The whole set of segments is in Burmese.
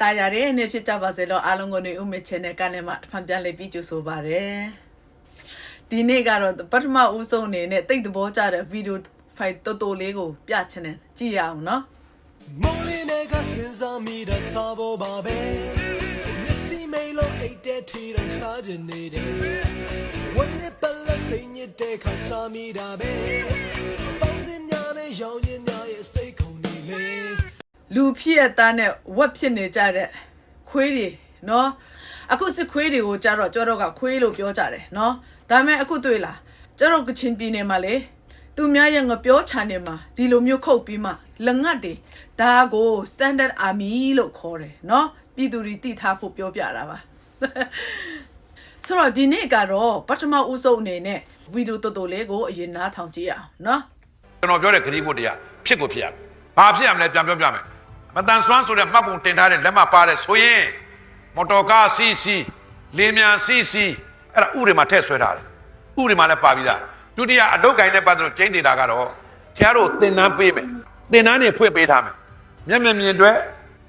တာယာတဲ့နေ့ဖြစ်ကြပါစေလို့အားလုံးကိုနေဦးမေချင်တဲ့ကနေမှတစ်ဖန်ပြန်လေးပြီးကြိုဆိုပါရယ်ဒီနေ့ကတော့ပထမဦးဆုံးအနေနဲ့တိတ်သဘောကျတဲ့ဗီဒီယိုဖိုင်တော်တော်လေးကိုပြချင်တယ်ကြည့်ရအောင်နော်မိုးလေးနဲ့ကစဉ်းစားမိတဲ့စားဖို့ပါပဲမျက်စိမိတ်လို့အိတ်တဲ့ထီတိုင်းစားခြင်းနေတယ်ဝန်းနဲ့ပလက်စိတ်ညစ်တဲ့ခါစားမိတာပဲပေါင်းတင်များနဲ့ရောင်ရင်များရဲ့စိတ်ခုန်နေလေ လူဖြစ်ရသားနဲ့ဝက်ဖြစ်နေကြတဲ့ခွေးတွေနော်အခုစစ်ခွေးတွေကိုကြတော့ကျတော့ကခွေးလို့ပြောကြတယ်နော်ဒါပေမဲ့အခုတွေ့လားကျတော့ကချင်ပြည်နယ်မှာလေသူများရဲ့ငပြောချန်နေမှာဒီလိုမျိုးခုတ်ပြီးမှလငတ်တွေဒါကို standard army လို့ခေါ်တယ်နော်ပြည်သူတွေတိထားဖို့ပြောပြတာပါဆိုတော့ဒီနေ့ကတော့ပထမဦးဆုံးအနေနဲ့ဗီဒီယိုတော်တော်လေးကိုအရင်နားထောင်ကြည့်ရအောင်နော်ကျွန်တော်ပြောတဲ့ဂရီးဖို့တရားဖြစ်ကိုဖြစ်ရမယ်။ဘာဖြစ်ရမလဲပြန်ပြောပြမယ်။ မတန်ဆွမ်းဆိုတဲ့မှတ်ပုံတင်ထားတဲ့လက်မှတ်ပါတဲ့ဆိုရင်မော်တော်ကားစီစီလင်းမြန်စီစီအဲ့ဒါဥတွေမှာထည့်ဆွဲထားတယ်။ဥတွေမှာလည်းပါပြီးသား။ဒုတိယအလုတ်ကိုင်းတဲ့ပတ်သက်လို့ကျင်းနေတာကတော့ဆရာတို့သင်တန်းပေးမယ်။သင်တန်းတွေဖွင့်ပေးထားမယ်။မျက်မြင်မြင်အတွက်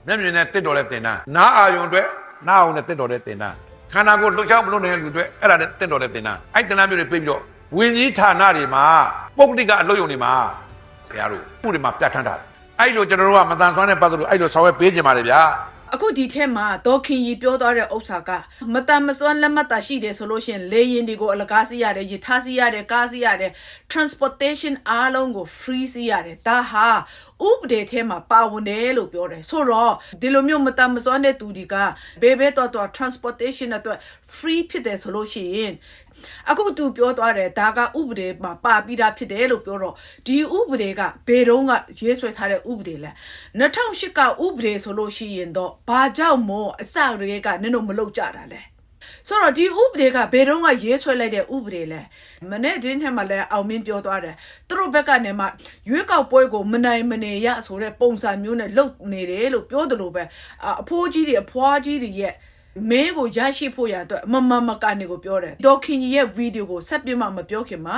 မျက်မြင်နဲ့တစ်တော်တဲ့သင်တန်းနားအာယုံအတွက်နားအာယုံနဲ့တစ်တော်တဲ့သင်တန်းခန္ဓာကိုယ်လှုပ်ရှားမလို့နေတဲ့လူတွေအဲ့ဒါနဲ့တစ်တော်တဲ့သင်တန်းအဲ့သင်တန်းမျိုးတွေပေးပြီးတော့ဝင်းကြီးဌာနတွေမှာပုဂ္ဂလိကအလုပ်ယုံတွေမှာဆရာတို့ဥတွေမှာပြတ်ထန်းထားတယ် အဲ့လိုကျွန်တော်တို့ကမတန်ဆွမ်းတဲ့ပတ်သက်လို့အဲ့လိုဆောင်ရွက်ပေးကြပါလေဗျာအခုဒီထဲမှာဒေါက်ခင်ကြီးပြောသွားတဲ့ဥစ္စာကမတန်မစွမ်းလက်မှတ်တာရှိတယ်ဆိုလို့ရှိရင်လေရင်တွေကိုအလကားစီးရတယ်ရထားစီးရတယ်ကားစီးရတယ် transportation အားလုံးကို free စီးရတယ်ဒါဟာဥပဒေထဲမှာပါဝင်တယ်လို့ပြောတယ်ဆိုတော့ဒီလိုမျိုးမတန်မစွမ်းတဲ့သူတွေကဘယ်ဘဲတော့တော့ transportation အတွက် free ဖြစ်တယ်ဆိုလို့ရှိရင် အခုသူပြောသွားတယ်ဒါကဥပဒေမှာပါပြီးသားဖြစ်တယ်လို့ပြောတော့ဒီဥပဒေကဘယ်တော့ကရေးဆွဲထားတဲ့ဥပဒေလဲ2008ကဥပဒေဆိုလို့ရှိရင်တော့ဘာကြောင့်မို့အစတွေကနင်တို့မလုပ်ကြတာလဲဆိုတော့ဒီဥပဒေကဘယ်တော့ကရေးဆွဲလိုက်တဲ့ဥပဒေလဲမနေ့တင်းထဲမှာလဲအောင်မင်းပြောသွားတယ်သူတို့ဘက်ကနေမှရွေးကောက်ပွဲကိုမနိုင်မနေရဆိုတဲ့ပုံစံမျိုးနဲ့လုပ်နေတယ်လို့ပြောတယ်လို့ပဲအအဖိုးကြီးတွေအဖွားကြီးတွေရဲ့ မင်းကိုရရှိဖို့ရအတွက်မမမကနေကိုပြောတယ်ဒေါခင်ကြီးရဲ့ဗီဒီယိုကိုဆက်ပြမမပြောခင်မှာ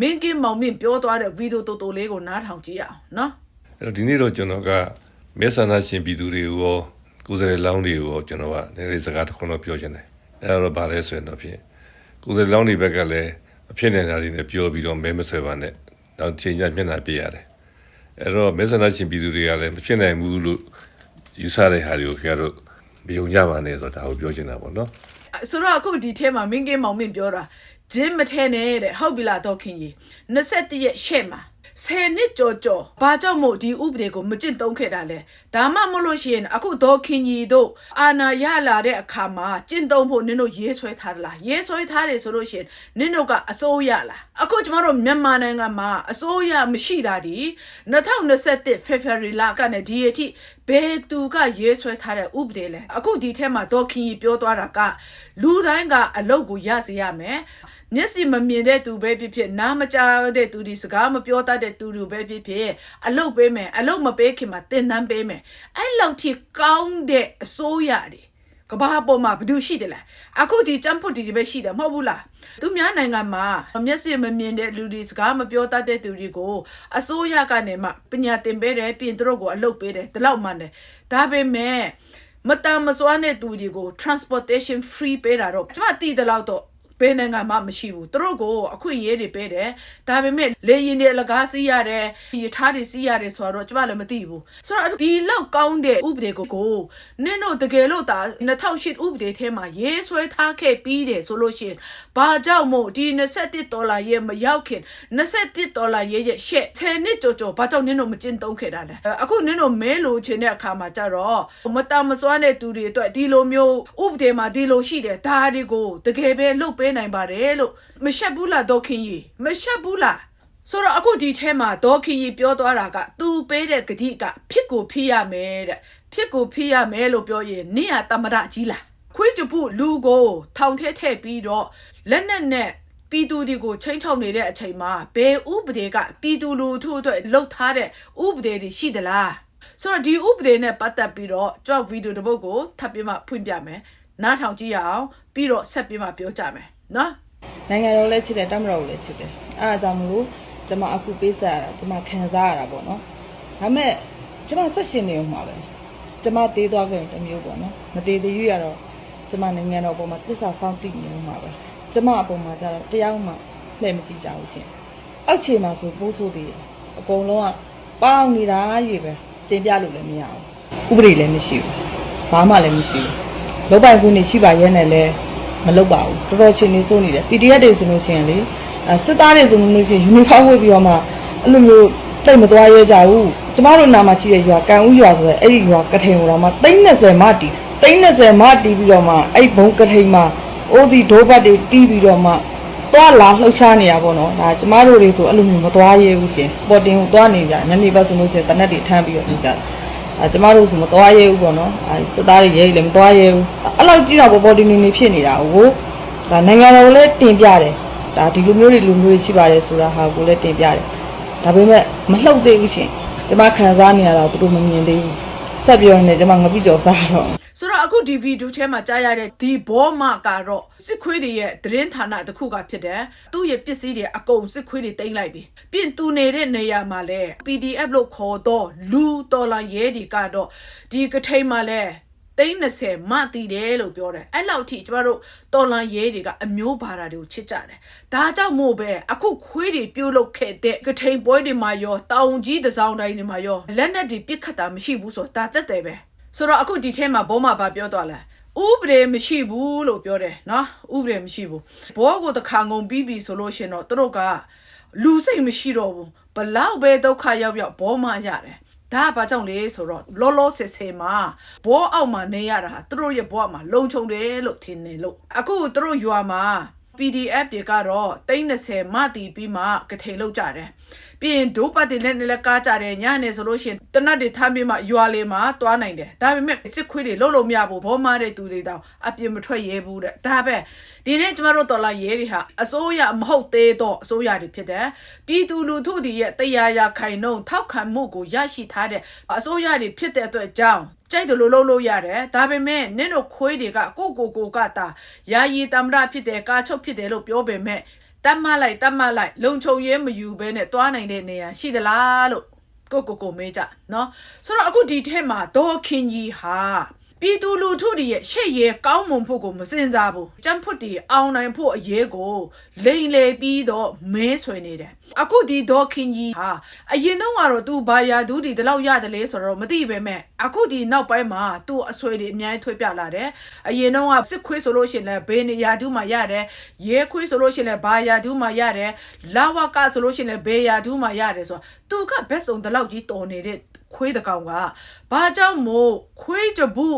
မင်းကင်းမောင်မင်းပြောသွားတဲ့ဗီဒီယိုတော်တော်လေးကိုနားထောင်ကြည့်ရအောင်နော်အဲ့တော့ဒီနေ့တော့ကျွန်တော်ကမဲဆန္ဒရှင်ပြည်သူတွေကိုရောကိုယ်စားလှယ်လောင်းတွေကိုရောကျွန်တော်ကနည်းနည်းစကားတစ်ခုတော့ပြောချင်တယ်အဲ့တော့ဗာလဲဆိုရင်တော့ဖြင့်ကိုယ်စားလှယ်လောင်းတွေဘက်ကလည်းအဖြစ်နေတာတွေနဲ့ပြောပြီးတော့မဲမဆွဲပါနဲ့နောက်ချိန်ကျမျက်နှာပြရတယ်အဲ့တော့မဲဆန္ဒရှင်ပြည်သူတွေကလည်းမဖြစ်နိုင်ဘူးလို့ယူဆတဲ့ဟာတွေကိုခင်ဗျားတို့ မယုံကြပါနဲ့ဆိုတော့ဒါကိုပြောချင်တာပေါ့နော်ဆိုတော့အခုဒီထဲမှာမင်းကင်းမောင်မင်းပြောတာဂျင်းမထဲနဲ့တဲ့ဟုတ်ပြီလားဒေါခင်ကြီး21ရက်ရှေ့မှာ ဆယ်နှစ်ကြော်ကြော်ဘာကြောင့်မို့ဒီဥပဒေကိုမကျင့်သုံးခဲ့တာလဲဒါမှမဟုတ်လို့ရှိရင်အခုဒေါခင်ကြီးတို့အာနာရလာတဲ့အခါမှာကျင့်သုံးဖို့နင်တို့ရေးဆွဲထားသလားရေးဆွဲထားတယ်ဆိုလို့ရှိရင်နင်တို့ကအစိုးရလားအခုကျမတို့မြန်မာနိုင်ငံမှာအစိုးရမရှိတာဒီ2021 February လကနေဒီအထိဘယ်သူကရေးဆွဲထားတဲ့ဥပဒေလဲအခုဒီထဲမှာဒေါခင်ကြီးပြောသွားတာကလူတိုင်းကအလုပ်ကိုရစေရမယ် မျက်စိမမြင်တဲ့သူပဲဖြစ်ဖြစ်နားမကြားတဲ့သူဒီစကားမပြောတတ်တဲ့သူတွေပဲဖြစ်ဖြစ်အလုပ်ပေးမယ်အလုပ်မပေးခင်မှာတင်တန်းပေးမယ်အဲ့လောက်ထိကောင်းတဲ့အစိုးရတွေကဘာပေါ်မှာဘယ်သူရှိတယ်လဲအခုဒီចမ်းဖွတ်ဒီပဲရှိတယ်မဟုတ်ဘူးလားသူများနိုင်ငံမှာမျက်စိမမြင်တဲ့လူတွေစကားမပြောတတ်တဲ့သူတွေကိုအစိုးရကနေမှပညာသင်ပေးတယ်ပြင်သူတို့ကိုအလုပ်ပေးတယ်ဒီလောက်မှန်တယ်ဒါပေမဲ့မတန်မစွမ်းတဲ့သူတွေကို transportation free ပေးတာတော့ကျွန်မသိတဲ့လောက်တော့ ဘယ်နိုင်ငံမှမရှိဘူးသူတို့ကိုအခွင့်အရေးတွေပေးတယ်ဒါပေမဲ့လေရင်တွေအလကားစီးရတယ်ရထားတွေစီးရတယ်ဆိုတော့ကျွန်မလည်းမသိဘူးဆိုတော့ဒီလောက်ကောင်းတဲ့ဥပဒေကိုကိုနင့်တို့တကယ်လို့ဒါ2008ဥပဒေထဲမှာရေးဆွဲထားခဲ့ပြီးတယ်ဆိုလို့ရှိရင်ဘာကြောင့်မို့ဒီ21ဒေါ်လာရဲ့မရောက်ခင်21ဒေါ်လာရဲ့ရဲ့ရှက်10နှစ်ကြော်ကြော်ဘာကြောင့်နင့်တို့မကျင်းသုံးခဲ့တာလဲအဲအခုနင့်တို့မဲလို့ချင်တဲ့အခါမှာကြတော့မတမစွမ်းတဲ့သူတွေအတွက်ဒီလိုမျိုးဥပဒေမှာဒီလိုရှိတယ်ဒါတွေကိုတကယ်ပဲလုပ်ပေးနိုင်ပါတယ်လို့မရှက်ဘူးလားဒေါခင်ကြီးမရှက်ဘူးလားဆိုတော့အခုဒီထဲမှာဒေါခင်ကြီးပြောသွားတာကသူပေးတဲ့ဂတိကဖြစ်ကိုဖြစ်ရမယ်တဲ့ဖြစ်ကိုဖြစ်ရမယ်လို့ပြောရင်နင့်ကတမရကြီးလားခွေးကြပုလူကိုထောင်ထဲထည့်ပြီးတော့လက်နက်နဲ့ပြည်သူတွေကိုချိန်ချောက်နေတဲ့အချိန်မှာဘယ်ဥပဒေကပြည်သူလူထုအတွက်လှုပ်ထားတဲ့ဥပဒေတွေရှိသလားဆိုတော့ဒီဥပဒေနဲ့ပတ်သက်ပြီးတော့ကျွန်တော်ဗီဒီယိုတစ်ပုဒ်ကိုထပ်ပြီးမှဖွင့်ပြမယ်နားထောင်ကြည့်ရအောင်ပြီးတော့ဆက်ပြီးမှပြောကြမယ် နော်နိုင်ငံတော်လည်းချစ်တယ်တက်မတော်ကိုလည်းချစ်တယ်အဲအကြောင်းမလို့ကျွန်မအခုပေးဆက်ရတာကျွန်မခံစားရတာပေါ့နော်ဒါပေမဲ့ကျွန်မဆက်ရှင်နေဦးမှာပဲကျကျမသေးသွားခဲ့ရင်တစ်မျိုးပေါ့နော်မသေးသေးရွရတော့ကျမနိုင်ငံတော်ပေါ်မှာတစ္ဆာစောင့်တည်နေမှာပဲကျမအပေါ်မှာကျတော့တရားမှလှည့်မကြည့်ကြဘူးရှင်အောက်ခြေမှာဆိုပိုးဆိုးသေးတယ်အကုန်လုံးကပေါင်းနေတာကြီးပဲတင်ပြလို့လည်းမရဘူးဥပဒေလည်းမရှိဘူးဘာမှလည်းမရှိဘူးလောက်ပိုင်ခုနေရှိပါရဲ့နဲ့လည်း မလုပ်ပါဘူးတော်တော်ချင်းနေစိုးနေတယ် PDF တွေဆိုလို့ရှိရင်လေအဲစစ်သားတွေဆိုလို့ရှိရင်ယူနီဖောင်းဝတ်ပြီးတော့မှအဲ့လိုမျိုးတိတ်မသွားရဲကြဘူးကျမတို့နာမှာရှိတဲ့ရွာကန်ဦးရွာဆိုတဲ့အဲ့ဒီရွာကထိန်ကိုတော့မှ30မတီ30မတီပြီးတော့မှအဲ့ဘုံကထိန်မှာအိုးစီဒိုးဘတ်တွေတီးပြီးတော့မှသွားလာလှုပ်ရှားနေရပါတော့ဒါကျမတို့တွေဆိုအဲ့လိုမျိုးမသွားရဲဘူးရှင်ပေါ်တင်ကိုသွားနေကြညနေဘက်ဆိုလို့ရှိရင်တနက်တွေထမ်းပြီးတော့နေကြတယ်အဲကျမတို့ဆိုမသွားရဲဘူးပေါ့နော်အဲစစ်သားတွေရဲလည်းမသွားရဲဘူး အဲ့လောက်ကြည့်တော့ပေါ်ပေါ်တင်တင်နေဖြစ်နေတာကိုဒါနိုင်ငံတော်ကိုလည်းတင်ပြတယ်ဒါဒီလိုမျိုးတွေလူမျိုးတွေရှိပါတယ်ဆိုတာဟာကိုလည်းတင်ပြတယ်ဒါပေမဲ့မလှုပ်သေးဘူးရှင်ကျမခံစားနေရတာသူတို့မမြင်သေးဘူးဆက်ပြောနေကျမငပိကြော်စားတော့ဆိုတော့အခုဒီဗီဒီယိုထဲမှာကြားရတဲ့ဒီဘောမကတော့စစ်ခွေးတွေရဲ့သတင်းဌာနတစ်ခုကဖြစ်တယ်သူ့ရဲ့ပစ္စည်းတွေအကုန်စစ်ခွေးတွေတင်လိုက်ပြီပြင်သူနေတဲ့နေရာမှာလဲ PDF လို့ခေါ်တော့လူတော်လာရဲဒီကတော့ဒီကထိန်မှာလဲ 30မတီးတယ်လို့ပြောတယ်အဲ့လောက်ထိကျမတို့တော်လန်ရဲတွေကအမျိုးဘာသာတွေကိုချစ်ကြတယ်ဒါကြောင့်မို့ပဲအခုခွေးတွေပြုတ်လုခဲ့တဲ့ကထိန်ပွဲတွေမှာရောတောင်ကြီးတစ်စောင်းတိုင်းတွေမှာရောလက်နက်တွေပစ်ခတ်တာမရှိဘူးဆိုတော့ဒါသက်တယ်ပဲဆိုတော့အခုဒီထဲမှာဘောမှာဗာပြောသွားလဲဥပဒေမရှိဘူးလို့ပြောတယ်နော်ဥပဒေမရှိဘူးဘောကိုတစ်ခါငုံပြီးပြီဆိုလို့ရှင်တော့သူတို့ကလူစိတ်မရှိတော့ဘူးဘလောက်ပဲဒုက္ခရောက်ရောက်ဘောမှာရတယ် ဒါကဘာကြောင့်လဲဆိုတော့လောလောဆယ်ဆယ်မှာဘောအောက်မှာနေရတာဟာသူတို့ရဲ့ဘဝမှာလုံခြုံတယ်လို့ထင်နေလို့အခုသူတို့ရွာမှာ PDF တွေကတော့30မတီပြီးမှကထိန်လောက်ကြတယ်ပြီးရင်ဒိုးပတ်တွေလည်းလည်းကားကြတယ်ညနေဆိုလို့ရှိရင်တနတ်တွေထမ်းပြီးမှရွာလေးမှာသွားနိုင်တယ်ဒါပေမဲ့စစ်ခွေးတွေလှုပ်လို့မရဘူးဘောမားတဲ့သူတွေတောင်အပြင်မထွက်ရဲဘူးတဲ့ဒါပဲဒီနေ့ကျမတို့တော်လာရဲတွေဟာအစိုးရမဟုတ်သေးတော့အစိုးရတွေဖြစ်တယ်ပြည်သူလူထုတွေရဲ့တရားရခိုင်နှုန်းထောက်ခံမှုကိုရရှိထားတဲ့အစိုးရတွေဖြစ်တဲ့အတွက်ကြောင့် ကြိုက်တယ်လို့လုပ်လို့ရတယ်ဒါပေမဲ့နင့်တို့ခွေးတွေကကိုကိုကိုကတာယာယီတမရဖြစ်တယ်ကာချုပ်ဖြစ်တယ်လို့ပြောပေမဲ့တတ်မှတ်လိုက်တတ်မှတ်လိုက်လုံချုံရဲမယူဘဲနဲ့တွားနိုင်တဲ့နေရာရှိသလားလို့ကိုကိုကိုမေးကြနော်ဆိုတော့အခုဒီထဲမှာဒေါ်ခင်ကြီးဟာပြည်သူလူထုတွေရဲ့ရှေ့ရဲကောင်းမွန်ဖို့ကိုမစင်စားဘူးကြမ်းဖွတ်တွေအောင်နိုင်ဖို့အရေးကိုလိန်လေပြီးတော့မဲဆွေနေတယ် အခုဒီဒေါ်ခင်ကြီးဟာအရင်တော့ကတော့သူဘာယာသူဒီဒီလောက်ရတယ်လဲဆိုတော့မသိပဲမဲ့အခုဒီနောက်ပိုင်းမှာသူ့အဆွေတွေအများကြီးထွေးပြလာတယ်အရင်တော့ကစစ်ခွေးဆိုလို့ရှင်လဲဘေးနေယာသူမှရတယ်ရဲခွေးဆိုလို့ရှင်လဲဘာယာသူမှရတယ်လာဝကဆိုလို့ရှင်လဲဘေးယာသူမှရတယ်ဆိုတော့သူကဘက်စုံဒီလောက်ကြီးတော်နေတဲ့ခွေးတကောင်ကဘာကြောင့်မို့ခွေးတပု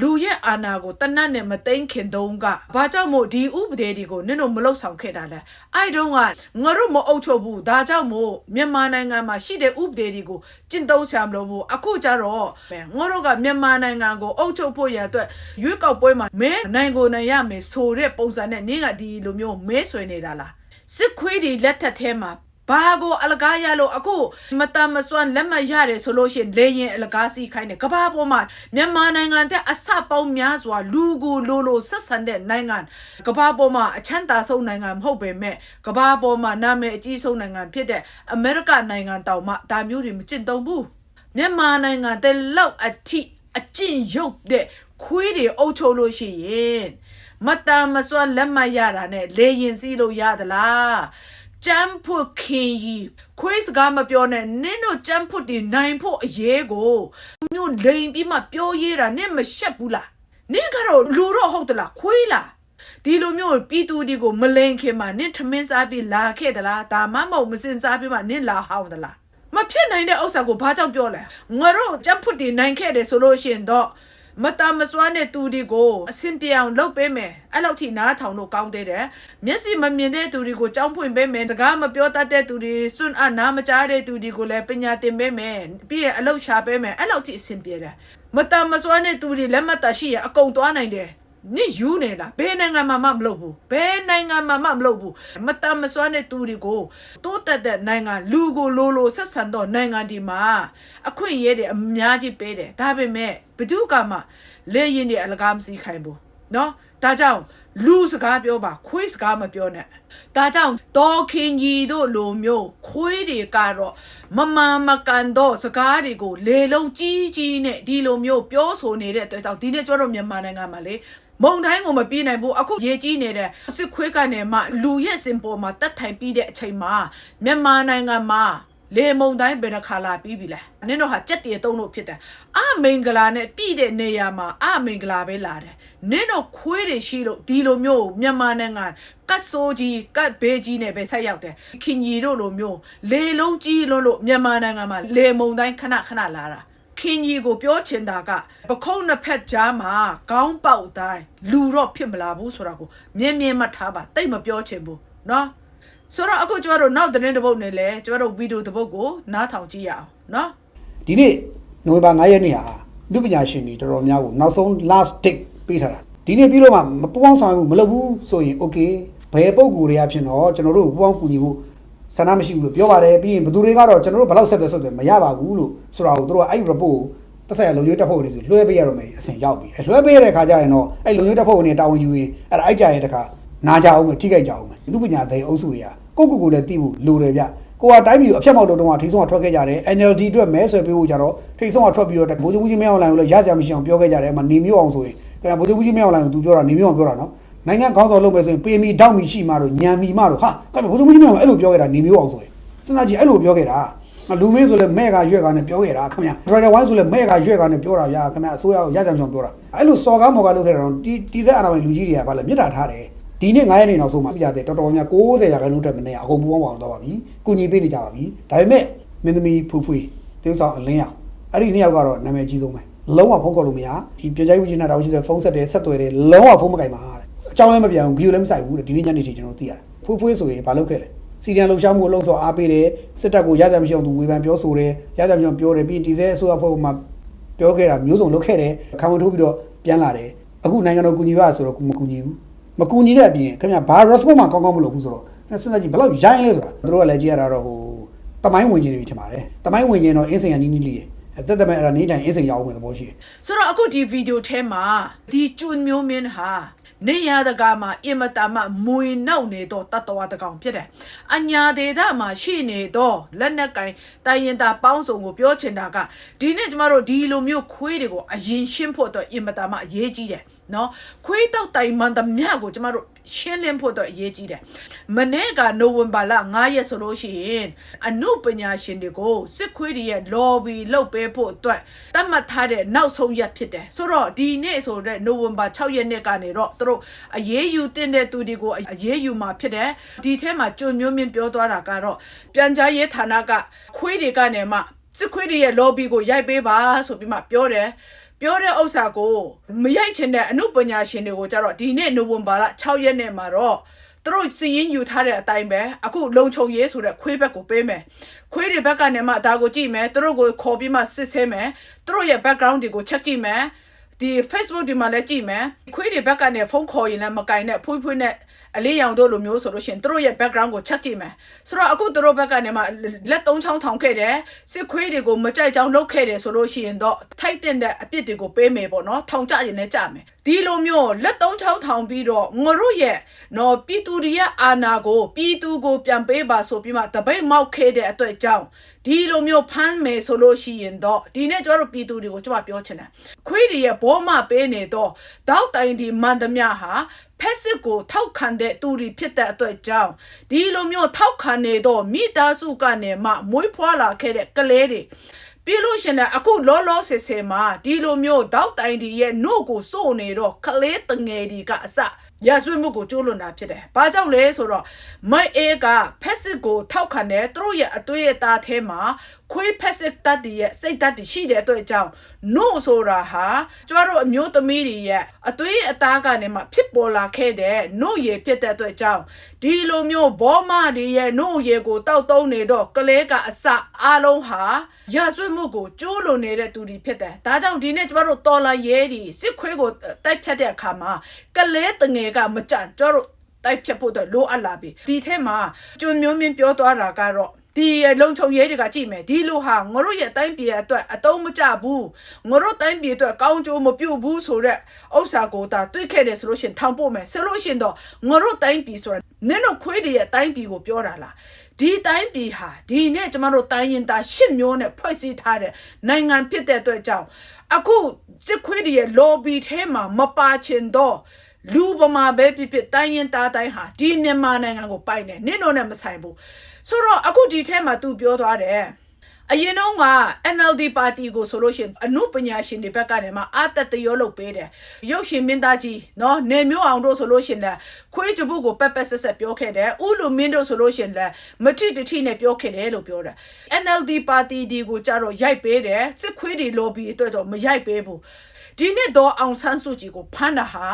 လူရဲ့အာဏာကိုတနတ်နဲ့မသိမ်းခင်တုန်းကဘာကြောင့်မို့ဒီဥပဒေတွေကိုနင်တို့မလောက်ဆောင်ခဲ့တာလဲအဲ့တုန်းကငါတို့မအုပ်ချုပ်ဘူးဒါကြောင့်မို့မြန်မာနိုင်ငံမှာရှိတဲ့ဥပဒေတွေကိုကျင့်သုံးဆရာမလို့ဘူးအခုကျတော့ငါတို့ကမြန်မာနိုင်ငံကိုအုပ်ချုပ်ဖို့ရအတွက်ရွေးကောက်ပွဲမှာမဲနိုင်ကိုနိုင်ရမယ်ဆိုတဲ့ပုံစံနဲ့နင်းကဒီလိုမျိုးမဲဆွေနေတာလားစစ်ခွေးတွေလက်ထက်ထဲမှာ ဘာကိုအလကားရလို့အခုမတမ်းမစွမ်းလက်မရတယ်ဆိုလို့ရှိရင်လေရင်အလကားစီးခိုင်းတယ်ကဘာပေါ်မှာမြန်မာနိုင်ငံတဲ့အဆပေါင်းများစွာလူကိုလိုလိုဆက်ဆံတဲ့နိုင်ငံကဘာပေါ်မှာအချမ်းသာဆုံးနိုင်ငံမဟုတ်ပေမဲ့ကဘာပေါ်မှာနာမည်အကြီးဆုံးနိုင်ငံဖြစ်တဲ့အမေရိကနိုင်ငံတောင်မှဒါမျိုးတွေမကျင့်သုံးဘူးမြန်မာနိုင်ငံတဲ့လောက်အထိအကျင့်ရုပ်တဲ့ခွေးတွေအုပ်ချုပ်လို့ရှိရင်မတမ်းမစွမ်းလက်မရတာနဲ့လေရင်စီးလို့ရသလား ကျမ်းဖို့ခင်ကြီးခွေးစကားမပြောနဲ့နင်းတို့ကျမ်းဖို့ဒီနိုင်ဖို့အရေးကိုမျိုးလိန်ပြီးမှပြောရတာနင့်မရှက်ဘူးလားနင့်ကတော့လူတော့ဟုတ်သလားခွေးလားဒီလိုမျိုးပြည်သူဒီကိုမလိန်ခင်မှာနင့်ထမင်းစားပြီးလာခဲ့သလားဒါမှမဟုတ်မစင်စားပြီးမှနင့်လာဟောင်းသလားမဖြစ်နိုင်တဲ့ဥစ္စာကိုဘာကြောင့်ပြောလဲငါတို့ကျမ်းဖို့ဒီနိုင်ခဲ့တယ်ဆိုလို့ရှိရင်တော့ မတမစွမ်းတဲ့သူတွေကိုအဆင်ပြေအောင်လုပ်ပေးမယ်အဲ့လောက်ထိနားထောင်လို့ကောင်းသေးတယ်မျက်စိမမြင်တဲ့သူတွေကိုကြောင်းဖွင့်ပေးမယ်စကားမပြောတတ်တဲ့သူတွေစွန့်အနားမကြားတဲ့သူတွေကိုလည်းပညာသင်ပေးမယ်ပြီးရင်အလုပ်ရှာပေးမယ်အဲ့လောက်ထိအဆင်ပြေတယ်မတမစွမ်းတဲ့သူတွေလက်မတရှိရအကုန်သွားနိုင်တယ် နင့်ယူနေလားဘယ်နိုင်ငံမှာမှမလုပ်ဘူးဘယ်နိုင်ငံမှာမှမလုပ်ဘူးမတမစွမ်းတဲ့သူတွေကိုတိုးတက်တဲ့နိုင်ငံလူကိုလိုလိုဆက်ဆံတော့နိုင်ငံဒီမှာအခွင့်အရေးတွေအများကြီးပေးတယ်ဒါပေမဲ့ဘယ်သူကမှလေရင်တွေအလကားမစည်းခိုင်းဘူးနော်ဒါကြောင့်လူစကားပြောပါခွေးစကားမပြောနဲ့ဒါကြောင့်ဒေါ်ခင်ကြီးတို့လိုမျိုးခွေးတွေကတော့မမန်မကန်တော့စကားတွေကိုလေလုံးကြီးကြီးနဲ့ဒီလိုမျိုးပြောဆိုနေတဲ့အတွက်ကြောင့်ဒီနေ့ကျမတို့မြန်မာနိုင်ငံမှာလေ မုံတိုင်းကိုမပြေးနိုင်ဘူးအခုရေကြီးနေတဲ့စစ်ခွေးကနေမှလူရဲ့စင်ပေါ်မှာတက်ထိုင်ပြီးတဲ့အချိန်မှာမြန်မာနိုင်ငံမှာလေမုံတိုင်းဘယ်နှခါလာပြီးပြီလဲနင်တို့ဟာကြက်တည်းတုံးလို့ဖြစ်တယ်အမင်္ဂလာနဲ့ပြည်တဲ့နေရာမှာအမင်္ဂလာပဲလာတယ်နင်တို့ခွေးတွေရှိလို့ဒီလိုမျိုးမြန်မာနိုင်ငံကတ်ဆိုးကြီးကတ်ဘေးကြီးနဲ့ပဲဆက်ရောက်တယ်ခင်ကြီးတို့လိုမျိုးလေလုံးကြီးလွန်းလို့မြန်မာနိုင်ငံမှာလေမုံတိုင်းခဏခဏလာတာ ခင်ကြီးကိုပြောချင်တာကပခုံးနှစ်ဖက်ကြားမှာခေါင်းပေါက်တိုင်းလူတော့ဖြစ်မလာဘူးဆိုတာကိုမြင်မြင်မှတ်ထားပါတိတ်မပြောချင်ဘူးနော် ဆိုတော့အခုကျမတို့နောက်သတင်းတစ်ပုဒ်နဲ့လဲကျမတို့ဗီဒီယိုတစ်ပုဒ်ကိုနားထောင်ကြည့်ရအောင်เนาะ ဒီနေ့နိုဝင်ဘာ9ရက်နေ့ဟာလူပညာရှင်တွေတော်တော်များကိုနောက်ဆုံး last date ပေးထားတာဒီနေ့ပြီးလို့မှမပူပေါင်းဆောင်ရွက်မှုမလုပ်ဘူးဆိုရင် okay ဘယ်ပုံကူတွေကဖြစ်တော့ကျွန်တော်တို့ပူပေါင်းကူညီဖို့ ဆန္ဒမရှိဘူးလို့ပြောပါတယ်ပြီးရင်ဘယ်သူတွေကတော့ကျွန်တော်တို့ဘယ်လောက်ဆက်သွယ်ဆက်သွယ်မရပါဘူးလို့ဆိုတာကိုတို့ကအဲ့ report ကိုတက်ဆိုင်လုံခြုံရေးတပ်ဖွဲ့ဝင်တွေဆိုလွှဲပေးရတော့မယ်အဆင်ရောက်ပြီအဲလွှဲပေးရတဲ့ခါကျရင်တော့အဲ့လုံခြုံရေးတပ်ဖွဲ့ဝင်တွေတာဝန်ယူရင်အဲ့ဒါအိုက်ကြရဲ့တခါနာကြအောင်မယ်ထိခိုက်ကြအောင်မယ်လူပညာတဲ့အုပ်စုတွေကကိုယ့်ကိုယ်ကိုယ်လည်းသိဖို့လိုတယ်ဗျကိုကတိုင်းပြည်ကိုအဖြတ်မောက်တော့တော့ထိဆုံးကထွက်ခဲ့ကြတယ် NLD အတွက်မဲဆွယ်ပေးဖို့ကြတော့ထိဆုံးကထွက်ပြီးတော့ဘိုးချုပ်ကြီးမင်းအောင်လိုင်ကိုလည်းရစရာမရှိအောင်ပြောခဲ့ကြတယ်အမနေမျိုးအောင်ဆိုရင်ခင်ဗျာဘိုးချုပ်ကြီးမင်းအောင်လိုင်ကိုသူပြောတာနေမျိုးအောင်ပြောတာနော် နိုင်ငံခေါင်းဆောင်လုပ်မယ်ဆိုရင်ပေမီတောက်မီရှိမှတော့ညံမီမှတော့ဟာခင်ဗျာဘိုးချုပ်ကြီးမင်းအောင်အဲ့လိုပြောခဲ့တာနေမျိုးအောင်ဆိုရင်စဉ်းစားကြည့်အဲ့လိုပြောခဲ့တာလူမင်းဆိုလည်းမဲ့ကရွက်ကနဲ့ပြောခဲ့တာခင်ဗျာဒရိုက်တာဝိုင်းဆိုလည်းမဲ့ကရွက်ကနဲ့ပြောတာဗျာခင်ဗျာအစိုးရကိုရစရာမရှိအောင်ပြောတာအဲ့လိုစော်ကားမော်ကားလုပ်ခဲ့တာတော့တီတီသက်အာဏာပိုင်လူကြီးတွေကဗာလဲမြစ်တာထားတယ်ဒီနေ့9ရက်နေ့နောက်ဆုံးမှာပြတဲ့တော်တော်များ90ရာခိုင်နှုန်းတက်မနေအကုန်ပူပေါင်းပါအောင်တော့ပါပြီ။ကုညီပေးနေကြပါပြီ။ဒါပေမဲ့မင်းသမီးဖူဖွေတင်းဆောင်အလင်းအောင်အဲ့ဒီနှစ်ယောက်ကတော့နာမည်ကြီးဆုံးပဲ။လုံးဝဖုန်းခေါ်လို့မရ။ဒီပြန်ကြိုက်ဝင်နေတာတော့ရှိတယ်ဖုန်းဆက်တယ်ဆက်သွယ်တယ်လုံးဝဖုန်းမကင်ပါတဲ့။ အကြောင်းလည်းမပြန်ဘူးဂီယိုလည်းမဆိုင်ဘူးတဲ့ဒီနေ့ညနေထိကျွန်တော်သိရတယ်။ဖူဖွေဆိုရင်ဘာလုပ်ခဲ့လဲ။စီရီယံလှုပ်ရှားမှုအလုံးစောအားပေးတယ်စစ်တပ်ကိုရကြမရှိအောင်သူဝေဖန်ပြောဆိုတယ်ရကြမရှိအောင်ပြောတယ်ပြီးဒီစဲအစိုးရဖွဲ့မှာပြောခဲ့တာမျိုးစုံလုပ်ခဲ့တယ်ခံဝန်ထုတ်ပြီးတော့ပြန်လာတယ်အခုနိုင်ငံတော်ကူညီရဆိုတော့မကူညီဘူးမကူညီတဲ့အပြင်ခင်ဗျဘာ response မှာကောင်းကောင်းမလုပ်ဘူးဆိုတော့စဉ်းစားကြည့်ဘယ်လောက်ရိုင်းလဲဆိုတာသူတို့ကလည်းကြည့်ရတာတော့ဟိုတမိုင်းဝင်ခြင်းတွေထင်ပါတယ်တမိုင်းဝင်ခြင်းတော့အင်းစင်ကနီးနီးလေးရတက်တက်မဲ့အဲ့ဒါနေတိုင်းအင်းစင်ရအောင်ဝင်သဘောရှိတယ်ဆိုတော့အခုဒီဗီဒီယိုထဲမှာဒီကျွန်းမျိုးမင်းဟာ နေရတကာမှာအင်မတန်မှမွေနောက်နေတော့တတ္တဝါတစ်ကောင်ဖြစ်တယ်။အညာဒေသမှာရှိနေတော့လက်နက်ကင်တိုင်ရင်တာပေါင်းစုံကိုပြောချင်တာကဒီနေ့ကျမတို့ဒီလိုမျိုးခွေးတွေကိုအရင်ရှင်းဖို့အတွက်အင်မတန်မှအရေးကြီးတယ်။ နော်ခွေးတောက်တိုင်မှန်သမျှကိုကျမတို့ရှင်းလင်းဖို့အတွက်အရေးကြီးတယ်မနေ့ကနိုဝင်ဘာလ9ရက်ဆိုလို့ရှိရင်အမှုပညာရှင်တွေကိုစစ်ခွေးတွေရဲ့ lobby လုပ်ပေးဖို့အတွက်တတ်မှတ်ထားတဲ့နောက်ဆုံးရက်ဖြစ်တယ်ဆိုတော့ဒီနေ့ဆိုတဲ့နိုဝင်ဘာ6ရက်နေ့ကနေတော့သူတို့အရေးယူတင်တဲ့သူတွေကိုအရေးယူမှာဖြစ်တယ်ဒီထဲမှာကြုံမျိုးမြင့်ပြောသွားတာကတော့ပြန်ကြားရေးဌာနကခွေးတွေကနေမှစစ်ခွေးတွေရဲ့ lobby ကိုရိုက်ပေးပါဆိုပြီးမှပြောတယ် ပြောတဲ့ဥစ္စာကိုမရိုက်ချင်တဲ့အမှုပညာရှင်တွေကိုကြတော့ဒီနေ့နိုဝင်ဘာလ6ရက်နေ့မှာတော့သူတို့စီရင်ယူထားတဲ့အတိုင်းပဲအခုလုံခြုံရေးဆိုတဲ့ခွေးဘက်ကိုပေးမယ်ခွေးတွေဘက်ကနေမှဒါကိုကြည့်မယ်သူတို့ကိုခေါ်ပြီးမှစစ်ဆေးမယ်သူတို့ရဲ့ background တွေကို check ကြည့်မယ်ဒီ Facebook ဒီမှာလည်းကြည့်မယ်ခွေးတွေဘက်ကနေဖုန်းခေါ်ရင်လည်းမကင်နဲ့ဖွေးဖွေးနဲ့ အလေးရောင်တို့လိုမျိုးဆိုလို့ရှိရင်သူတို့ရဲ့ background ကို check ကြည့်မယ်ဆိုတော့အခုသူတို့ဘက်ကနေမှလက်သုံးချောင်းထောင်ခဲ့တယ်စစ်ခွေးတွေကိုမကြိုက်ကြောင်းလုပ်ခဲ့တယ်ဆိုလို့ရှိရင်တော့ထိုက်တင်တဲ့အပြစ်တွေကိုပေးမယ်ပေါ့နော်ထောင်ကြရင်လည်းကြမယ်ဒီလိုမျိုးလက်သုံးချောင်းထောင်ပြီးတော့ငတို့ရဲ့နော်ပြည်သူတွေရဲ့အာဏာကိုပြည်သူကိုပြန်ပေးပါဆိုပြီးမှတပိတ်မောက်ခဲ့တဲ့အတွက်ကြောင့်ဒီလိုမျိုးဖမ်းမယ်ဆိုလို့ရှိရင်တော့ဒီနေ့ကျမတို့ပြည်သူတွေကိုကျမပြောချင်တယ်ခွေးတွေရဲ့ဘောမပေးနေတော့တောက်တိုင်ဒီမန်သမျှဟာ ဖက်စစ်ကိုထောက်ခံတဲ့သူတွေဖြစ်တဲ့အတွက်ကြောင့်ဒီလိုမျိုးထောက်ခံနေတော့မိသားစုကနေမှမွေးဖွားလာခဲ့တဲ့ကလေးတွေပြီးလို့ရှရင်လည်းအခုလောလောဆယ်ဆယ်မှာဒီလိုမျိုးတောက်တိုင်ဒီရဲ့နှုတ်ကိုစိုးနေတော့ကလေးတငယ်ဒီကအစရဆွေးမှုကိုကျိုးလွန်တာဖြစ်တယ်။ဘာကြောင့်လဲဆိုတော့မိုက်အေးကဖက်စစ်ကိုထောက်ခံတယ်သူတို့ရဲ့အသွေးအသားထဲမှာခွေးဖက်စစ်တတ်တည်ရဲ့စိတ်တတ်တည်ရှိတဲ့အတွက်ကြောင့်နှုတ်ဆိုတာဟာကျမတို့အမျိုးသမီးတွေရဲ့အသွေးအသားကနေမှဖြစ်ပေါ်လာခဲ့တဲ့နှုတ်ရည်ဖြစ်တဲ့အတွက်ကြောင့်ဒီလိုမျိုးဘောမတွေရဲ့နှုတ်ရည်ကိုတောက်သုံးနေတော့ကလေးကအစအားလုံးဟာရဆွေးမှုကိုကျိုးလွန်နေတဲ့သူတွေဖြစ်တယ်။ဒါကြောင့်ဒီနေ့ကျမတို့တော်လာရဲဒီစစ်ခွေးကိုတိုက်ဖြတ်တဲ့အခါမှာကလေးတငယ်ကမကြံကျမတို့တိုက်ဖြတ်ဖို့တော့လိုအပ်လာပြီဒီထဲမှာကျွန်းမျိုးမင်းပြောသွားတာကတော့ ဒီလုံချုံရဲတွေကကြည့်မယ်ဒီလိုဟာငါတို့ရဲ့တိုင်းပြည်အတွက်အတုံးမကျဘူးငါတို့တိုင်းပြည်အတွက်ကောင်းကျိုးမပြုတ်ဘူးဆိုတော့ဥစ္စာကိုဒါတွေးခဲ့တယ်ဆိုလို့ရှရင်ထောင်ပို့မယ်ဆိုလို့ရှရင်တော့ငါတို့တိုင်းပြည်ဆိုတာနင်တို့ခွေးတွေရဲ့တိုင်းပြည်ကိုပြောတာလားဒီတိုင်းပြည်ဟာဒီနဲ့ကျမတို့တိုင်းရင်သားရှစ်မျိုးနဲ့ဖွဲ့စည်းထားတဲ့နိုင်ငံဖြစ်တဲ့အတွက်ကြောင့်အခုစစ်ခွေးတွေရဲ့ lobby ထဲမှာမပါချင်တော့လူပမာပဲဖြစ်ဖြစ်တိုင်းရင်သားတိုင်းဟာဒီမြန်မာနိုင်ငံကိုပိုင်တယ်နင့်တို့နဲ့မဆိုင်ဘူး ဆိုတော့အခုဒီထဲမှာသူပြောသွားတယ်အရင်တော့က NLD ပါတီကိုဆိုလို့ရှိရင်အမှုပညာရှင်တွေဘက်ကနေမှအာတတရောလုပ်ပေးတယ်။ရုပ်ရှင်မင်းသားကြီးနော်နေမျိုးအောင်တို့ဆိုလို့ရှိရင်လည်းခွေးကြပုတ်ကိုပက်ပက်ဆက်ဆက်ပြောခဲ့တယ်။ဥလူမင်းတို့ဆိုလို့ရှိရင်လည်းမထစ်တထိနဲ့ပြောခဲ့တယ်လို့ပြောတယ်။ NLD ပါတီဒီကိုကြတော့ရိုက်ပေးတယ်။စစ်ခွေးတွေ lobby အတွက်တော့မရိုက်ပေးဘူး။ ဒီနေ့တော့အောင်ဆန်းစုကြည်ကိုဖမ်းတာဟာ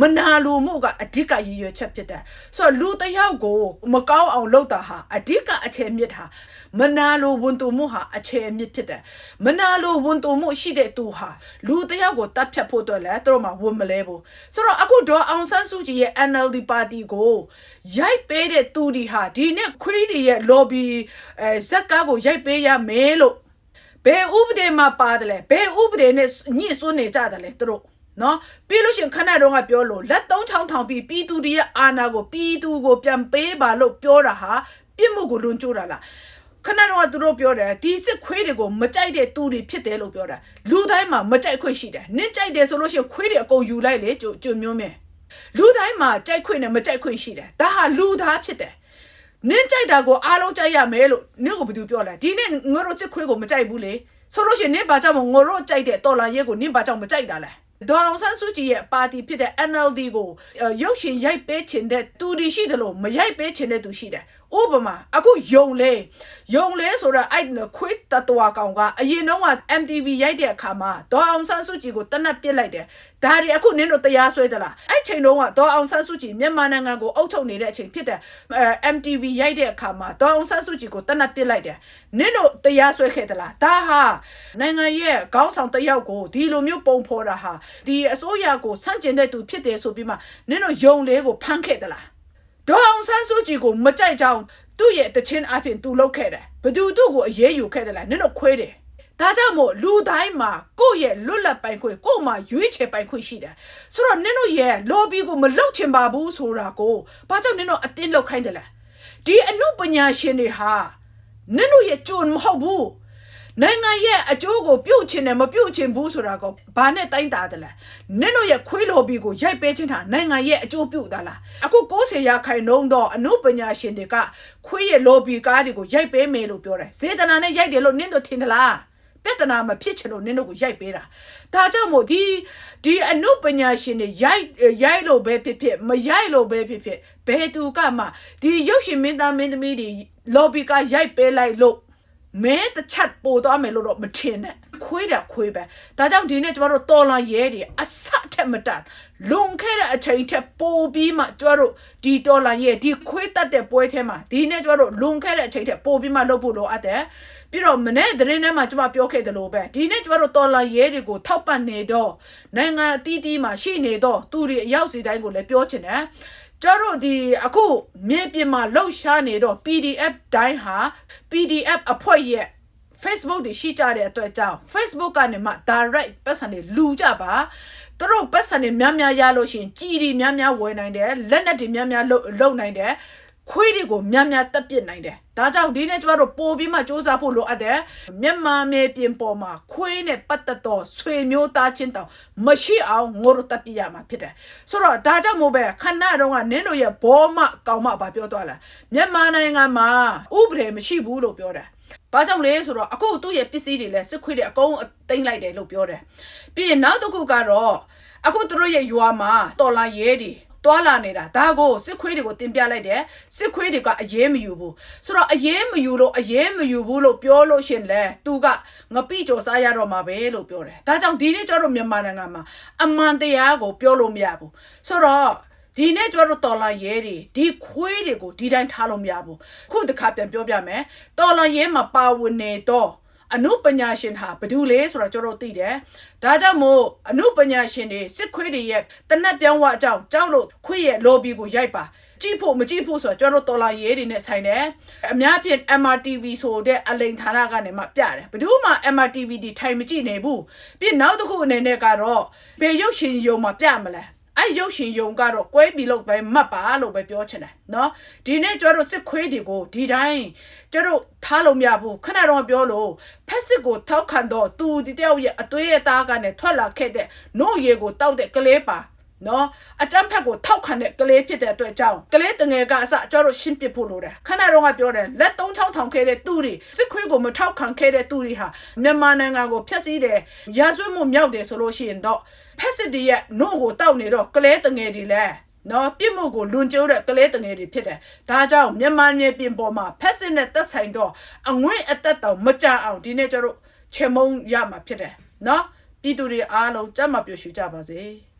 မနာလိုမှုကအဓိကရည်ရွယ်ချက်ဖြစ်တယ်ဆိုတော့လူတစ်ယောက်ကိုမကောင်းအောင်လုပ်တာဟာအဓိကအခြေမြစ်ဟာမနာလိုဝန်တူမှုဟာအခြေမြစ်ဖြစ်တယ်မနာလိုဝန်တူမှုရှိတဲ့သူဟာလူတစ်ယောက်ကိုတတ်ဖြတ်ဖို့အတွက်လည်းသူတို့မှဝန်မလဲဘူးဆိုတော့အခုတော့အောင်ဆန်းစုကြည်ရဲ့ NLD ပါတီကိုရိုက်ပေးတဲ့သူဒီဟာဒီနေ့ခွေးတွေရဲ့ lobby အဲဇက်ကားကိုရိုက်ပေးရမယ်လို့ ဘယ်ဥပဒေမှာပါတယ်လဲဘယ်ဥပဒေနဲ့ညှိစွန်းနေကြတယ်လဲသူတို့နော်ပြီးလို့ရှရင်ခဏတော့ကပြောလို့လက်သုံးချောင်းထောင်ပြီးပြည်သူတွေရဲ့အာဏာကိုပြည်သူကိုပြန်ပေးပါလို့ပြောတာဟာပြစ်မှုကိုလွန်ကျူးတာလားခဏတော့ကသူတို့ပြောတယ်ဒီစစ်ခွေးတွေကိုမကြိုက်တဲ့သူတွေဖြစ်တယ်လို့ပြောတာလူတိုင်းမှာမကြိုက်ခွင့်ရှိတယ်နင့်ကြိုက်တယ်ဆိုလို့ရှရင်ခွေးတွေအကုန်ယူလိုက်လေကြုံကြုံမျိုးမြဲလူတိုင်းမှာကြိုက်ခွင့်နဲ့မကြိုက်ခွင့်ရှိတယ်ဒါဟာလူသားဖြစ်တယ် နင်းကြိုက်တာကိုအားလုံးကြိုက်ရမယ်လို့နင့်ကိုဘယ်သူပြောလဲဒီနေ့ငါတို့စစ်ခွေးကိုမကြိုက်ဘူးလေဆိုလို့ရှိရင်နင့်ဘာကြောင့်မငါတို့ကြိုက်တဲ့တော်လာရဲကိုနင့်ဘာကြောင့်မကြိုက်တာလဲဒေါအောင်ဆန်းစုကြည်ရဲ့ပါတီဖြစ်တဲ့ NLD ကိုအဲရုပ်ရှင်ရိုက်ပေးခြင်းတဲ့သူဒီရှိတယ်လို့မရိုက်ပေးခြင်းတဲ့သူရှိတယ် ဥပမာအခုယုံလေယုံလေဆိုတော့အဲ့ခွေးတတော်ကောင်ကအရင်တော့က MTV ရိုက်တဲ့အခါမှာဒေါအောင်ဆန်းစုကြည်ကိုတနတ်ပစ်လိုက်တယ်ဒါတွေအခုနင်းတို့တရားစွဲသလားအဲ့ချိန်တုန်းကဒေါအောင်ဆန်းစုကြည်မြန်မာနိုင်ငံကိုအုပ်ချုပ်နေတဲ့အချိန်ဖြစ်တဲ့အဲ MTV ရိုက်တဲ့အခါမှာဒေါအောင်ဆန်းစုကြည်ကိုတနတ်ပစ်လိုက်တယ်နင်းတို့တရားစွဲခဲ့သလားဒါဟာနိုင်ငံရဲ့ခေါင်းဆောင်တစ်ယောက်ကိုဒီလိုမျိုးပုံဖော်တာဟာဒီအစိုးရကိုဆန့်ကျင်တဲ့သူဖြစ်တယ်ဆိုပြီးမှနင်းတို့ယုံလေးကိုဖမ်းခဲ့သလား ဒေါအောင်ဆန်းစုကြည်ကိုမကြိုက်ကြောင်းသူ့ရဲ့တခြင်းအပြင်သူလုပ်ခဲ့တယ်ဘသူသူ့ကိုအရေးယူခဲ့တယ်လားနင်တို့ခွေးတယ်ဒါကြောင့်မို့လူတိုင်းမှာကိုယ့်ရဲ့လွတ်လပ်ပိုင်ခွင့်ကိုယ့်မှာရွေးချယ်ပိုင်ခွင့်ရှိတယ်ဆိုတော့နင်တို့ရဲ့ lobby ကိုမလုပ်ချင်ပါဘူးဆိုတာကိုဘာကြောင့်နင်တို့အတင်းလုပ်ခိုင်းတယ်လဲဒီအမှုပညာရှင်တွေဟာနင်တို့ရဲ့ကြုံမဟုတ်ဘူး နိုင်ငံရဲ့အကျိုးကိုပြုတ်ချင်တယ်မပြုတ်ချင်ဘူးဆိုတာကိုဘာနဲ့တိုင်းတာတယ်လဲနင်တို့ရဲ့ခွေးလိုဘီကိုရိုက်ပေးခြင်းဟာနိုင်ငံရဲ့အကျိုးပြုတ်တာလားအခု90ရာခိုင်နှုန်းတော့အနုပညာရှင်တွေကခွေးရဲ့လိုဘီကားတွေကိုရိုက်ပေးမယ်လို့ပြောတယ်ဇေတနာနဲ့ရိုက်တယ်လို့နင်တို့ထင်သလားပြဿနာမဖြစ်ချင်လို့နင်တို့ကိုရိုက်ပေးတာဒါကြောင့်မို့ဒီဒီအနုပညာရှင်တွေရိုက်ရိုက်လို့ပဲဖြစ်ဖြစ်မရိုက်လို့ပဲဖြစ်ဖြစ်ဘယ်သူကမှဒီရုပ်ရှင်မင်းသားမင်းသမီးတွေ lobby ကရိုက်ပေးလိုက်လို့ မဲတစ်ချက်ပို့သွားမယ်လို့တော့မထင်နဲ့ခွေးတာခွေးပဲဒါကြောင့်ဒီနေ့ကျမတို့တော်လာရဲတွေအဆတ်ထက်မတန်လွန်ခဲ့တဲ့အချိန်ထက်ပိုပြီးမှကျမတို့ဒီတော်လာရဲဒီခွေးတတ်တဲ့ပွဲထဲမှာဒီနေ့ကျမတို့လွန်ခဲ့တဲ့အချိန်ထက်ပိုပြီးမှလုပ်ဖို့လိုအပ်တယ်ပြီးတော့မနေ့သတင်းထဲမှာကျမပြောခဲ့တယ်လို့ပဲဒီနေ့ကျမတို့တော်လာရဲတွေကိုထောက်ပံ့နေတော့နိုင်ငံအသီးသီးမှာရှိနေတော့သူတွေအရောက်စီတိုင်းကိုလည်းပြောချင်တယ် ကျတော့ဒီအခုမြေပြင်မှာလှုပ်ရှားနေတော့ PDF တိုင်းဟာ PDF အဖွဲ့ရဲ့ Facebook တွေရှိကြတဲ့အတွက်ကြောင့် Facebook ကနေမှ direct ပတ်စံတွေလူကြပါသူတို့ပတ်စံတွေများများရလို့ရှရင်ကြီးတွေများများဝယ်နိုင်တယ်လက်နက်တွေများများလုပ်လုပ်နိုင်တယ် ခွေးတွေကိုများများတက်ပစ်နိုင်တယ်ဒါကြောင့်ဒီနေ့ကျမတို့ပို့ပြီးမှစူးစမ်းဖို့လိုအပ်တယ်မြန်မာမြေပြင်ပေါ်မှာခွေးနဲ့ပတ်သက်တော့ဆွေမျိုးသားချင်းတောင်မရှိအောင်ငိုတို့တက်ပစ်ရမှာဖြစ်တယ်ဆိုတော့ဒါကြောင့်မို့ပဲခဏတုန်းကနင်းတို့ရဲ့ဘောမကောင်မဘာပြောသွားလဲမြန်မာနိုင်ငံမှာဥပဒေမရှိဘူးလို့ပြောတယ်ဘာကြောင့်လဲဆိုတော့အခုသူ့ရဲ့ပစ္စည်းတွေလည်းစစ်ခွေးတွေအကုန်တိမ့်လိုက်တယ်လို့ပြောတယ်။ပြီးရင်နောက်တစ်ခုကတော့အခုသူတို့ရဲ့ရွာမှာတော်လာရဲတွေ တွာလာနေတာဒါကိုစစ်ခွေးတွေကိုတင်ပြလိုက်တယ်စစ်ခွေးတွေကအရေးမယူဘူးဆိုတော့အရေးမယူလို့အရေးမယူဘူးလို့ပြောလို့ရှင်လဲသူကငပိကြော်စားရတော့မှာပဲလို့ပြောတယ်ဒါကြောင့်ဒီနေ့ကျတော့မြန်မာနိုင်ငံမှာအမှန်တရားကိုပြောလို့မရဘူးဆိုတော့ဒီနေ့ကျမတို့တော်လာရဲတွေဒီခွေးတွေကိုဒီတိုင်းထားလို့မရဘူးခုတစ်ခါပြန်ပြောပြမယ်တော်လာရဲမှာပါဝင်နေတော့ အနုပညာရှင်ဟာဘယ်သူလဲဆိုတာကျွန်တော်တို့သိတယ်ဒါကြောင့်မို့အနုပညာရှင်တွေစစ်ခွေးတွေရဲ့တနက်ပြောင်းဝအကြောင်းကြောက်လို့ခွေးရဲ့ lobby ကိုရိုက်ပါကြည့်ဖို့မကြည့်ဖို့ဆိုတော့ကျွန်တော်တို့တော်လာရေးတွေနဲ့ဆိုင်တယ်အများဖြင့် MRTV ဆိုတဲ့အလိန်ဌာနကနေမှပြတယ်ဘယ်သူမှ MRTV ဒီထိုင်မကြည့်နိုင်ဘူးပြီးနောက်တစ်ခုအနေနဲ့ကတော့ဘယ်ရုပ်ရှင်ယုံမှာပြမလဲ အဲ့ရုပ်ရှင်ယုံကတော့ကွဲပြီးလို့ပဲမတ်ပါလို့ပဲပြောချင်တယ်နော်ဒီနေ့ကျတို့စစ်ခွေးတွေကိုဒီတိုင်းကျတို့ထားလို့မရဘူးခဏတော့ပြောလို့ဖက်စစ်ကိုထောက်ခံတော့သူဒီတယောက်ရဲ့အသွေးရသားကနဲ့ထွက်လာခဲ့တဲ့နှုတ်ရည်ကိုတောက်တဲ့ကလေးပါ နော်အတန်းဖက်ကိုထောက်ခံတဲ့ကလေးဖြစ်တဲ့အတွက်ကြောင့်ကလေးတငယ်ကအစကျွန်တော်တို့ရှင်းပြဖို့လိုတယ်ခဏတော့ကပြောတယ်လက်သုံးချောင်းထောင်ခဲ့တဲ့သူတွေစစ်ခွေးကိုမထောက်ခံခဲ့တဲ့သူတွေဟာမြန်မာနိုင်ငံကိုဖျက်ဆီးတယ်ရာဇဝတ်မှုမြောက်တယ်ဆိုလို့ရှိရင်တော့ဖက်စစ်တွေရဲ့နို့ကိုတောက်နေတော့ကလေးတငယ်တွေလည်းနော်ပြစ်မှုကိုလွန်ကျိုးတဲ့ကလေးတငယ်တွေဖြစ်တယ်။ဒါကြောင့်မြန်မာမြေပြင်ပေါ်မှာဖက်စစ်နဲ့သက်ဆိုင်တော့အငွင့်အသက်တောင်မကြအောင်ဒီနေ့ကျတို့ချေမုံရမှာဖြစ်တယ်။နော်ပြည်သူတွေအားလုံးကြက်မပြွှေကြပါစေ။